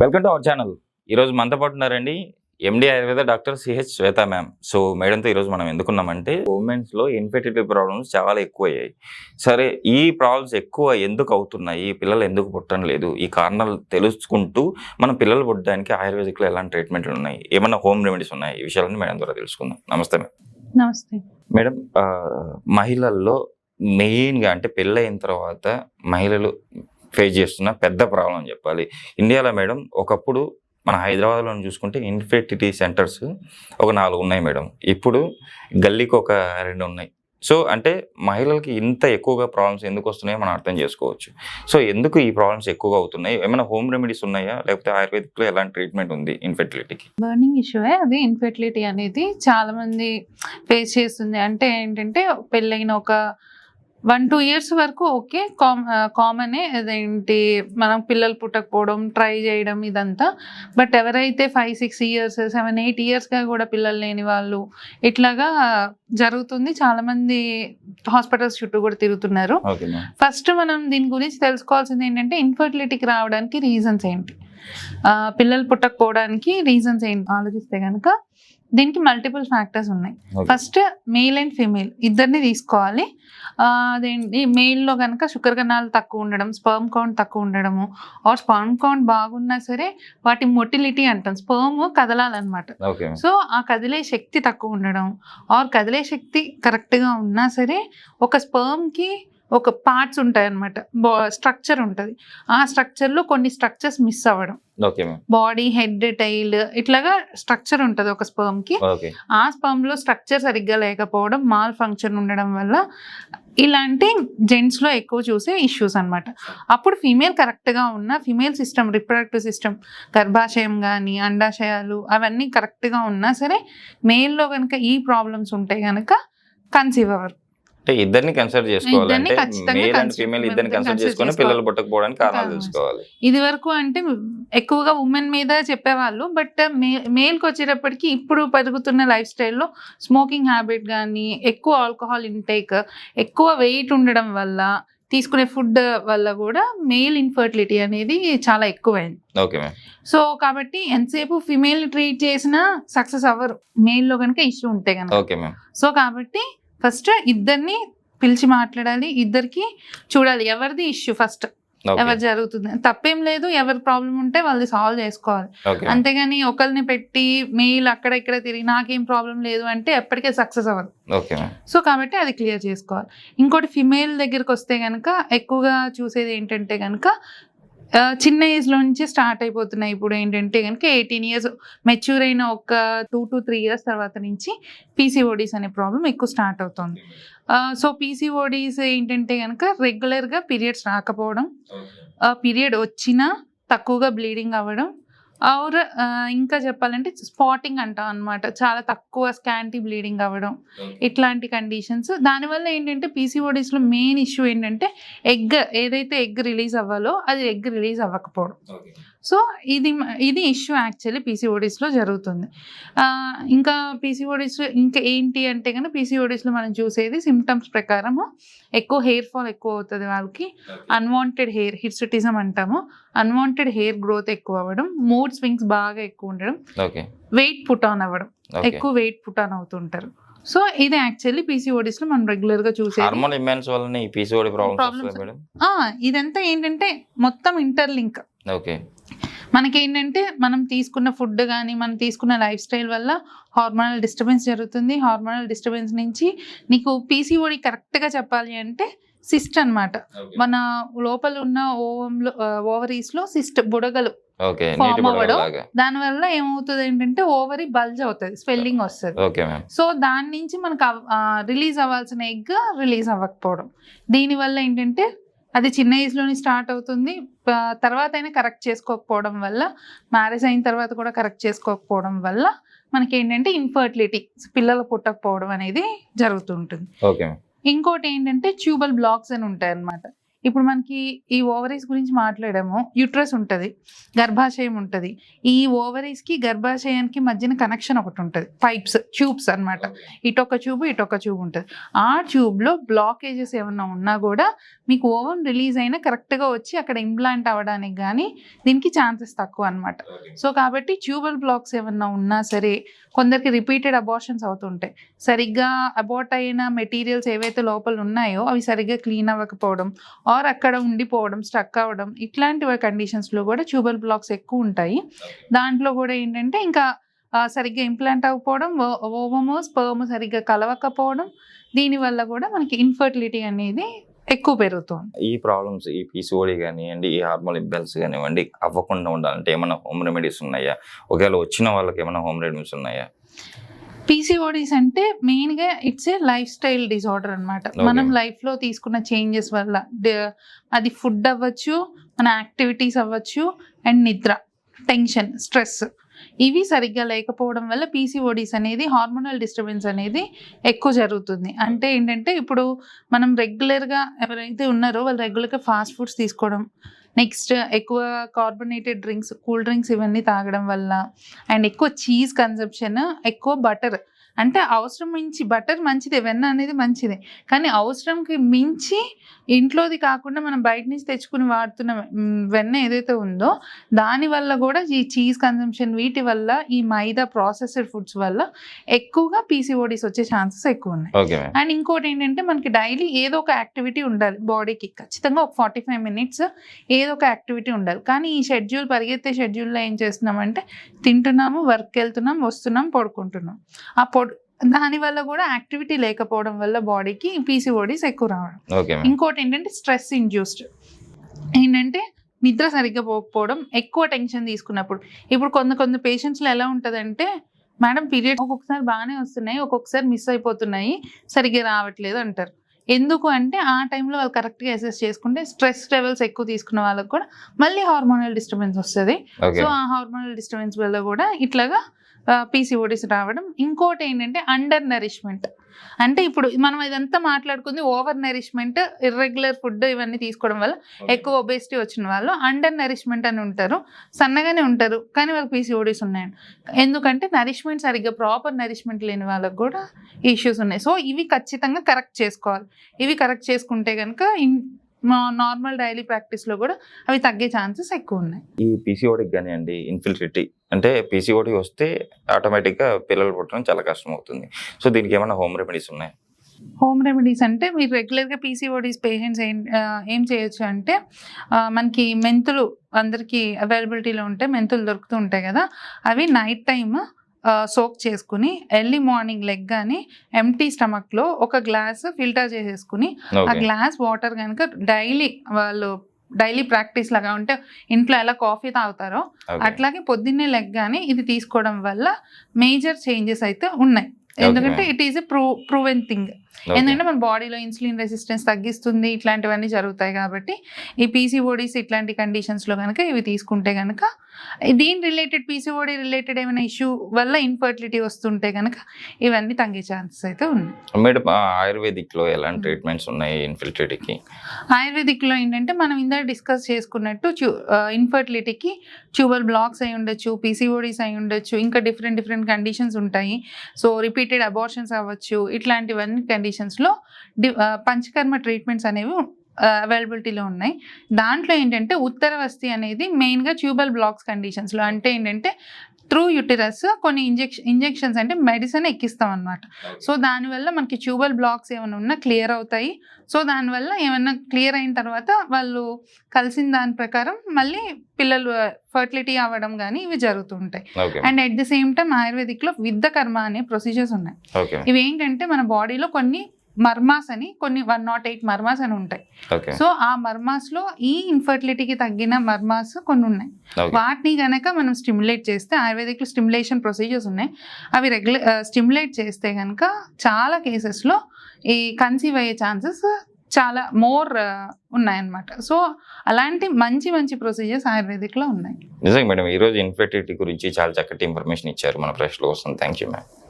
Welcome to our channel. ఈరోజు మనతో పాటు ఉన్నారండి MD Ayurveda doctor CH Shweta ma'am. So మేడంతో ఈరోజు మనం ఎందుకున్నామంటే ఉమెన్స్లో ఇన్ఫెర్టిలిటీ ప్రాబ్లమ్స్ చాలా ఎక్కువ అయ్యాయి సరే ఈ ప్రాబ్లమ్స్ ఎక్కువ ఎందుకు అవుతున్నాయి? పిల్లలు ఎందుకు పుట్టడం లేదు? ఈ కారణాలు తెలుసుకుంటూ మనం పిల్లలు పుట్టడానికి ఆయుర్వేదిక్లో ఎలాంటి ట్రీట్మెంట్లు ఉన్నాయి? ఏమైనా హోమ్ రెమెడీస్ ఉన్నాయి? ఈ విషయాలను మేడం ద్వారా తెలుసుకుందాం. నమస్తే మేడం నమస్తే. మేడం మహిళల్లో మెయిన్గా అంటే పెళ్ళయిన తర్వాత మహిళలు ఫేస్ చేస్తున్న పెద్ద ప్రాబ్లం అని చెప్పాలి. ఇండియాలో మేడం ఒకప్పుడు మన హైదరాబాద్లో చూసుకుంటే ఇన్ఫెర్టిటీ సెంటర్స్ ఒక నాలుగు ఉన్నాయి మేడం. ఇప్పుడు గల్లీకి ఒక రెండు ఉన్నాయి. సో అంటే మహిళలకి ఇంత ఎక్కువగా ప్రాబ్లమ్స్ ఎందుకు వస్తున్నాయో మనం అర్థం చేసుకోవచ్చు. సో ఎందుకు ఈ ప్రాబ్లమ్స్ ఎక్కువగా అవుతున్నాయి? ఏమైనా హోమ్ రెమెడీస్ ఉన్నాయా? లేకపోతే ఆయుర్వేదిక్లో ఎలాంటి ట్రీట్మెంట్ ఉంది ఇన్ఫెర్టిలిటీకి బర్నింగ్ ఇష్యూయే అది ఇన్ఫెర్టిలిటీ అనేది చాలా మంది ఫేస్ చేస్తుంది. అంటే ఏంటంటే పెళ్ళైన ఒక వన్ టూ ఇయర్స్ వరకు ఓకే కామ్ కామనే అదేంటి మనం పిల్లలు పుట్టకపోవడం ట్రై చేయడం ఇదంతా. బట్ ఎవరైతే five six years seven eight ఇయర్స్గా కూడా పిల్లలు లేని వాళ్ళు ఇట్లాగా జరుగుతుంది. చాలా మంది హాస్పిటల్స్ చుట్టూ కూడా తిరుగుతున్నారు. ఫస్ట్ మనం దీని గురించి తెలుసుకోవాల్సింది ఏంటంటే ఇన్ఫర్టిలిటీకి రావడానికి రీజన్స్ ఏంటి? పిల్లలు పుట్టకపోవడానికి రీజన్స్ ఏంటి? ఆలోచిస్తే కనుక దీనికి మల్టిపుల్ ఫ్యాక్టర్స్ ఉన్నాయి. ఫస్ట్ మేల్ అండ్ ఫీమేల్ ఇద్దరిని తీసుకోవాలి. అదేంటి? మేల్లో కనుక షుగర్ కణాలు తక్కువ ఉండడం స్పర్మ్ కౌంట్ తక్కువ ఉండడము ఆర్ స్పర్మ్ కౌంట్ బాగున్నా సరే వాటి మొటిలిటీ అంటాం. స్పర్మ్ కదలాలన్నమాట. సో ఆ కదిలే శక్తి తక్కువ ఉండడం ఆర్ కదిలే శక్తి కరెక్ట్గా ఉన్నా సరే ఒక స్పర్మ్కి ఒక పార్ట్స్ ఉంటాయి అనమాట స్ట్రక్చర్ ఉంటుంది. ఆ స్ట్రక్చర్లో కొన్ని స్ట్రక్చర్స్ మిస్ అవ్వడం. బాడీ హెడ్ టైల్ ఇట్లాగా స్ట్రక్చర్ ఉంటుంది ఒక స్పర్మ్కి ఓకే ఆ స్పర్మ్లో స్ట్రక్చర్ సరిగ్గా లేకపోవడం మాల్ ఫంక్షన్ ఉండడం వల్ల ఇలాంటి జెంట్స్లో ఎక్కువ చూసే ఇష్యూస్ అన్నమాట. అప్పుడు ఫీమేల్ కరెక్ట్గా ఉన్న ఫీమేల్ సిస్టమ్ రిప్రొడక్టివ్ సిస్టమ్ గర్భాశయం కానీ అండాశయాలు అవన్నీ కరెక్ట్గా ఉన్నా సరే మేల్లో కనుక ఈ ప్రాబ్లమ్స్ ఉంటే కనుక కన్సీవ్ అవ్వరు. అంటే ఇద్దరిని కన్సిడర్ చేసుకోవాలి. ఇద్దరిని అంటే ఖచ్చితంగా మేల్ అండ్ consider- ఫీమేల్ ఇద్దరిని ఇద్దరిని కన్సిడర్ చేసుకొని. పిల్లలు పుట్టకపోవడానికి కారణాలు తెలుసుకోవాలి ఇది వరకు అంటే ఎక్కువగా ఉమెన్ మీద చెప్పేవాళ్ళు బట్ మే మేల్కి వచ్చేటప్పటికి ఇప్పుడు పెరుగుతున్న లైఫ్ స్టైల్లో స్మోకింగ్ హ్యాబిట్ కానీ ఎక్కువ ఆల్కహాల్ ఇంటేక్ ఎక్కువ వెయిట్ ఉండడం వల్ల తీసుకునే ఫుడ్ వల్ల కూడా మేల్ ఇన్ఫర్టిలిటీ అనేది చాలా ఎక్కువైంది. ఓకే సో కాబట్టి ఎంతసేపు ఫిమేల్ ట్రీట్ చేసినా సక్సెస్ అవ్వరు. మేల్లో కనుక ఇష్యూ ఉంటే కనుక సో కాబట్టి ఫస్ట్ ఇద్దరిని పిలిచి మాట్లాడాలి. ఇద్దరికి చూడాలి. ఎవరిది ఇష్యూ ఫస్ట్ ఎవరు జరుగుతుంది? తప్పేం లేదు. ఎవరి ప్రాబ్లం ఉంటే వాళ్ళది సాల్వ్ చేసుకోవాలి. అంతేగాని ఒకరిని పెట్టి మెయిల్ అక్కడ ఇక్కడ తిరిగి నాకేం ప్రాబ్లం లేదు అంటే ఎప్పటికే సక్సెస్ అవ్వదు. సో కాబట్టి అది క్లియర్ చేసుకోవాలి. ఇంకోటి ఫిమేల్ దగ్గరికి వస్తే కనుక ఎక్కువగా చూసేది ఏంటంటే కనుక చిన్న ఏజ్లో నుంచి స్టార్ట్ అయిపోతున్నాయి. ఇప్పుడు ఏంటంటే కనుక ఎయిటీన్ ఇయర్స్ మెచ్యూర్ అయిన ఒక టూ టు త్రీ ఇయర్స్ తర్వాత నుంచి పీసీఓడీస్ అనే ప్రాబ్లం ఎక్కువ స్టార్ట్ అవుతుంది. సో పీసీఓడీస్ ఏంటంటే కనుక రెగ్యులర్గా పీరియడ్స్ రాకపోవడం పీరియడ్ వచ్చినా తక్కువగా బ్లీడింగ్ అవ్వడం ఆర్ ఇంకా చెప్పాలంటే స్పాటింగ్ అంటాం అనమాట చాలా తక్కువ స్కాంటీ బ్లీడింగ్ అవ్వడం. ఇట్లాంటి కండిషన్స్ దానివల్ల ఏంటంటే పీసీఓడీస్లో మెయిన్ ఇష్యూ ఏంటంటే ఎగ్ ఏదైతే ఎగ్ రిలీజ్ అవ్వాలో అది ఎగ్ రిలీజ్ అవ్వకపోవడం. సో ఇది ఇది ఇష్యూ యాక్చువల్లీ పీసీఓడీస్లో జరుగుతుంది. ఇంకా పీసీఓడీస్లో ఇంకా ఏంటి అంటే కనుక పీసీఓడీస్లో మనం చూసేది సిమ్టమ్స్ ప్రకారము ఎక్కువ హెయిర్ ఫాల్ ఎక్కువ అవుతుంది వాళ్ళకి. అన్వాంటెడ్ హెయిర్ హిర్సిటిజం అంటాము. అన్వాంటెడ్ హెయిర్ గ్రోత్ ఎక్కువ అవ్వడం మూడ్ స్వింగ్స్ బాగా ఎక్కువ ఉండడం వెయిట్ పుట్ ఆన్ అవ్వడం ఎక్కువ వెయిట్ పుట్ ఆన్ అవుతుంటారు సో ఇది యాక్చువల్లీ పీసీఓడీస్లో మనం రెగ్యులర్గా చూసేది. హార్మోన్ ఇంబ్యాలెన్స్ వల్ల ఈ పీసీఓడి ప్రాబ్లమ్స్ ఇదంతా ఏంటంటే మొత్తం ఇంటర్లింక్ ఓకే మనకేంటంటే మనం తీసుకున్న ఫుడ్ కానీ మనం తీసుకున్న లైఫ్ స్టైల్ వల్ల హార్మోనల్ డిస్టర్బెన్స్ జరుగుతుంది. హార్మోనల్ డిస్టర్బెన్స్ నుంచి నీకు పీసీఓడి కరెక్ట్గా చెప్పాలి అంటే సిస్ట్ అన్నమాట. మన లోపల ఉన్న ఓవంలో ఓవరీస్లో సిస్ట్ బుడగలు బుడగలు అవ్వడం. లాగా. దానివల్ల ఏమవుతుంది ఏంటంటే ఓవరీ బల్జ్ అవుతుంది స్వెల్లింగ్ వస్తుంది. సో దాని నుంచి మనకు రిలీజ్ అవ్వాల్సిన ఎగ్ రిలీజ్ అవ్వకపోవడం. దీనివల్ల ఏంటంటే అది చిన్న ఏజ్లోనే స్టార్ట్ అవుతుంది. తర్వాత అయినా కరెక్ట్ చేసుకోకపోవడం వల్ల మ్యారేజ్ అయిన తర్వాత కూడా కరెక్ట్ చేసుకోకపోవడం వల్ల మనకి ఏంటంటే ఇన్ఫర్టిలిటీ పిల్లలు పుట్టకపోవడం అనేది జరుగుతుంటుంది. ఇంకోటి ఏంటంటే ట్యూబల్ బ్లాక్స్ అని ఉంటాయి అన్నమాట ఇప్పుడు మనకి ఈ ఓవరీస్ గురించి మాట్లాడాము. యూట్రస్ ఉంటుంది గర్భాశయం ఉంటుంది. ఈ ఓవరీస్కి గర్భాశయానికి మధ్యన కనెక్షన్ ఒకటి ఉంటుంది. పైప్స్ ట్యూబ్స్ అన్నమాట. ఇటొక ట్యూబ్ ఇటొక ట్యూబ్ ఉంటుంది. ఆ ట్యూబ్లో బ్లాకేజెస్ ఏమన్నా ఉన్నా కూడా మీకు ఓవన్ రిలీజ్ అయినా కరెక్ట్గా వచ్చి అక్కడ ఇంప్లాంట్ అవ్వడానికి కానీ దీనికి ఛాన్సెస్ తక్కువ అనమాట సో కాబట్టి ట్యూబల్ బ్లాక్స్ ఏమన్నా ఉన్నా సరే కొందరికి రిపీటెడ్ అబార్షన్స్ అవుతుంటాయి. సరిగ్గా అబార్ట్ అయిన మెటీరియల్స్ ఏవైతే లోపల ఉన్నాయో అవి సరిగ్గా క్లీన్ అవ్వకపోవడం ఆర్ అక్కడ ఉండిపోవడం స్టక్ అవ్వడం ఇట్లాంటి కండిషన్స్లో కూడా ట్యూబల్ బ్లాక్స్ ఎక్కువ ఉంటాయి. దాంట్లో కూడా ఏంటంటే ఇంకా సరిగ్గా ఇంప్లాంట్ అవ్వకపోవడం ఓవము స్పర్మ్ సరిగ్గా కలవకపోవడం దీనివల్ల కూడా మనకి ఇన్ఫర్టిలిటీ అనేది ఎక్కువ పెరుగుతుంది. ఈ ప్రాబ్లమ్స్ ఈ పీసీఓడి కానివ్వండి ఈ హార్మోన్ ఇంబ్యాలెన్స్ కానివ్వండి అవ్వకుండా ఉండాలంటే ఏమైనా హోమ్ రెమెడీస్ ఉన్నాయా? ఒకవేళ వచ్చిన వాళ్ళకి ఏమైనా హోమ్ రెమెడీస్ ఉన్నాయా? పీసీఓడీస్ అంటే మెయిన్గా it's a lifestyle disorder అనమాట. మనం లైఫ్లో తీసుకున్న చేంజెస్ వల్ల అది ఫుడ్ అవ్వచ్చు మన యాక్టివిటీస్ అవ్వచ్చు అండ్ నిద్ర టెన్షన్ స్ట్రెస్ ఇవి సరిగ్గా లేకపోవడం వల్ల పీసీఓడీస్ అనేది హార్మోనల్ డిస్టర్బెన్స్ అనేది ఎక్కువ జరుగుతుంది అంటే ఏంటంటే ఇప్పుడు మనం రెగ్యులర్గా ఎవరైతే ఉన్నారో వాళ్ళు రెగ్యులర్గా ఫాస్ట్ ఫుడ్స్ తీసుకోవడం నెక్స్ట్ ఎక్కువ కార్బొనేటెడ్ డ్రింక్స్ కూల్ డ్రింక్స్ ఇవన్నీ తాగడం వల్ల అండ్ ఎక్కువ చీజ్ కన్సంప్షన్ ఎక్కువ బటర్ అంటే అవసరం మించి బటర్ మంచిదే వెన్న అనేది మంచిదే. కానీ అవసరంకి మించి ఇంట్లోది కాకుండా మనం బయట నుంచి తెచ్చుకుని వాడుతున్న వెన్న ఏదైతే ఉందో దాని వల్ల కూడా ఈ చీజ్ కన్సంప్షన్ వీటి వల్ల ఈ మైదా ప్రాసెస్డ్ ఫుడ్స్ వల్ల ఎక్కువగా పీసీఓడీస్ వచ్చే ఛాన్సెస్ ఎక్కువ ఉన్నాయి. అండ్ ఇంకోటి ఏంటంటే మనకి డైలీ ఏదో ఒక యాక్టివిటీ ఉండాలి బాడీకి. ఖచ్చితంగా ఒక ఫార్టీ ఫైవ్ మినిట్స్ ఏదో ఒక యాక్టివిటీ ఉండాలి. కానీ ఈ షెడ్యూల్ పరిగెత్తే షెడ్యూల్లో ఏం చేస్తున్నామంటే తింటున్నాము వర్క్ వెళ్తున్నాం వస్తున్నాం పడుకుంటున్నాం. ఆ పొడు దానివల్ల కూడా యాక్టివిటీ లేకపోవడం వల్ల బాడీకి పీసీఓడీస్ ఎక్కువ రావడం. ఇంకోటి ఏంటంటే స్ట్రెస్ ఇండ్యూస్డ్. ఏంటంటే నిద్ర సరిగ్గా పోకపోవడం ఎక్కువ టెన్షన్ తీసుకున్నప్పుడు. ఇప్పుడు కొంత కొంత పేషెంట్స్లో ఎలా ఉంటుందంటే మేడం పీరియడ్ ఒక్కొక్కసారి బాగానే వస్తున్నాయి ఒక్కొక్కసారి మిస్ అయిపోతున్నాయి సరిగ్గా రావట్లేదు అంటారు. ఎందుకు అంటే ఆ టైంలో వాళ్ళు కరెక్ట్గా అసెస్ చేసుకుంటే స్ట్రెస్ లెవెల్స్ ఎక్కువ తీసుకున్న వాళ్ళకి కూడా మళ్ళీ హార్మోనల్ డిస్టర్బెన్స్ వస్తుంది. సో ఆ హార్మోనల్ డిస్టర్బెన్స్ వల్ల కూడా ఇట్లాగా పీసీఓడిస్ రావడం. ఇంకోటి ఏంటంటే అండర్ నరిష్మెంట్ అంటే ఇప్పుడు మనం ఇదంతా మాట్లాడుకుంది ఓవర్ నరిష్మెంట్ ఇర్రెగ్యులర్ ఫుడ్ ఇవన్నీ తీసుకోవడం వల్ల ఎక్కువ ఒబేసిటీ వచ్చిన వాళ్ళు అండర్ నరిష్మెంట్ అని ఉంటారు. సన్నగానే ఉంటారు. కానీ వాళ్ళకి పీసీఓడీస్ ఉన్నాయండి ఎందుకంటే నరిష్మెంట్ సరిగ్గా ప్రాపర్ నరిష్మెంట్ లేని వాళ్ళకి కూడా ఇష్యూస్ ఉన్నాయి. సో ఇవి ఖచ్చితంగా కరెక్ట్ చేసుకోవాలి. ఇవి కరెక్ట్ చేసుకుంటే కనుక నార్మల్ డైలీ ప్రాక్టీస్లో కూడా అవి తగ్గే ఛాన్సెస్ ఎక్కువ ఉన్నాయి. ఈ పీసీఓడికి కానివ్వండి ఇన్ఫిల్ట్రిటీ అంటే పీసీఓడి వస్తే ఆటోమేటిక్గా పిల్లలు పుట్టడం చాలా కష్టం అవుతుంది సో దీనికి ఏమైనా హోమ్ రెమెడీస్ ఉన్నాయి? హోమ్ రెమెడీస్ అంటే మీరు రెగ్యులర్గా పీసీఓడీస్ పేషెంట్స్ ఏం ఏం చేయొచ్చు అంటే మనకి మెంతులు అందరికీ అవైలబిలిటీలో ఉంటే మెంతులు దొరుకుతూ ఉంటాయి కదా అవి నైట్ టైమ్ సోక్ చేసుకుని ఎర్లీ మార్నింగ్ లెగ్ కానీ ఎంటీ స్టమక్లో ఒక గ్లాస్ ఫిల్టర్ చేసేసుకుని ఆ గ్లాస్ వాటర్ కనుక డైలీ వాళ్ళు డైలీ ప్రాక్టీస్ లాగా ఉంటే ఇంట్లో ఎలా కాఫీ తాగుతారో అట్లాగే పొద్దున్నే లెగ్గానే ఇది తీసుకోవడం వల్ల మేజర్ చేంజెస్ అయితే ఉన్నాయి. ఎందుకంటే it is a pro proven thing ఎందుకంటే మన బాడీలో ఇన్సులిన్ రెసిస్టెన్స్ తగ్గిస్తుంది ఇట్లాంటివన్నీ జరుగుతాయి కాబట్టి ఈ పీసీఓడీస్ ఇట్లాంటి కండిషన్స్లో కనుక ఇవి తీసుకుంటే కనుక దీని రిలేటెడ్ పీసీఓడి రిలేటెడ్ ఏమైనా ఇష్యూ వల్ల ఇన్ఫర్టిలిటీ వస్తుంటే కనుక ఇవన్నీ తగ్గే ఛాన్సెస్ అయితే ఉన్నాయి. మేడం ఆయుర్వేదిక్లో ఎలాంటి ట్రీట్మెంట్స్ ఉన్నాయి ఇన్ఫిల్ట్రిటీకి ఆయుర్వేదిక్లో ఏంటంటే మనం ఇందాక డిస్కస్ చేసుకున్నట్టు ఇన్ఫర్టిలిటీకి ట్యూబల్ బ్లాక్స్ అయి ఉండొచ్చు పీసీఓడీస్ అయి ఉండొచ్చు ఇంకా డిఫరెంట్ డిఫరెంట్ కండిషన్స్ ఉంటాయి. సో రిపీటెడ్ అబార్షన్స్ అవ్వచ్చు ఇట్లాంటివన్నీ కండిషన్స్లో డి పంచకర్మ ట్రీట్మెంట్స్ అనేవి అవైలబిలిటీలో ఉన్నాయి. దాంట్లో ఏంటంటే ఉత్తర వస్తి అనేది మెయిన్గా ట్యూబల్ బ్లాక్స్ కండిషన్స్లో అంటే ఏంటంటే త్రూ యూటిరస్ కొన్ని ఇంజెక్షన్ ఇంజెక్షన్స్ అంటే మెడిసిన్ ఎక్కిస్తాం అనమాట సో దానివల్ల మనకి ట్యూబల్ బ్లాక్స్ ఏమైనా ఉన్నా క్లియర్ అవుతాయి. సో దానివల్ల ఏమైనా క్లియర్ అయిన తర్వాత వాళ్ళు కలిసిన దాని ప్రకారం మళ్ళీ పిల్లలు ఫర్టిలిటీ అవ్వడం కానీ ఇవి జరుగుతుంటాయి and at the same time ఆయుర్వేదిక్లో విద్ద కర్మ అనే ప్రొసీజర్స్ ఉన్నాయి. ఇవి ఏంటంటే మన బాడీలో కొన్ని మర్మాస్ అని కొన్ని వన్ నాట్ ఎయిట్ మర్మాస్ అని ఉంటాయి. సో ఆ మర్మాస్లో ఈ ఇన్ఫర్టిలిటీకి తగ్గిన మర్మాస్ కొన్ని ఉన్నాయి. వాటిని గనక మనం స్టిమ్యులేట్ చేస్తే ఆయుర్వేదిక్లో స్టిమ్యులేషన్ ప్రొసీజర్స్ ఉన్నాయి. అవి రెగ్యులర్ స్టిమ్యులేట్ చేస్తే కనుక చాలా కేసెస్లో ఈ కన్సీవ్ అయ్యే ఛాన్సెస్ చాలా మోర్ ఉన్నాయన్నమాట. సో అలాంటి మంచి మంచి ప్రొసీజర్స్ ఆయుర్వేదిక్లో ఉన్నాయి. నిజంగా మేడం ఈ రోజు ఇన్ఫెర్టిలిటీ గురించి చాలా చక్కటి ఇన్ఫర్మేషన్ ఇచ్చారు. మన ప్రెస్లో వస్తుంది థ్యాంక్ యూ మ్యామ్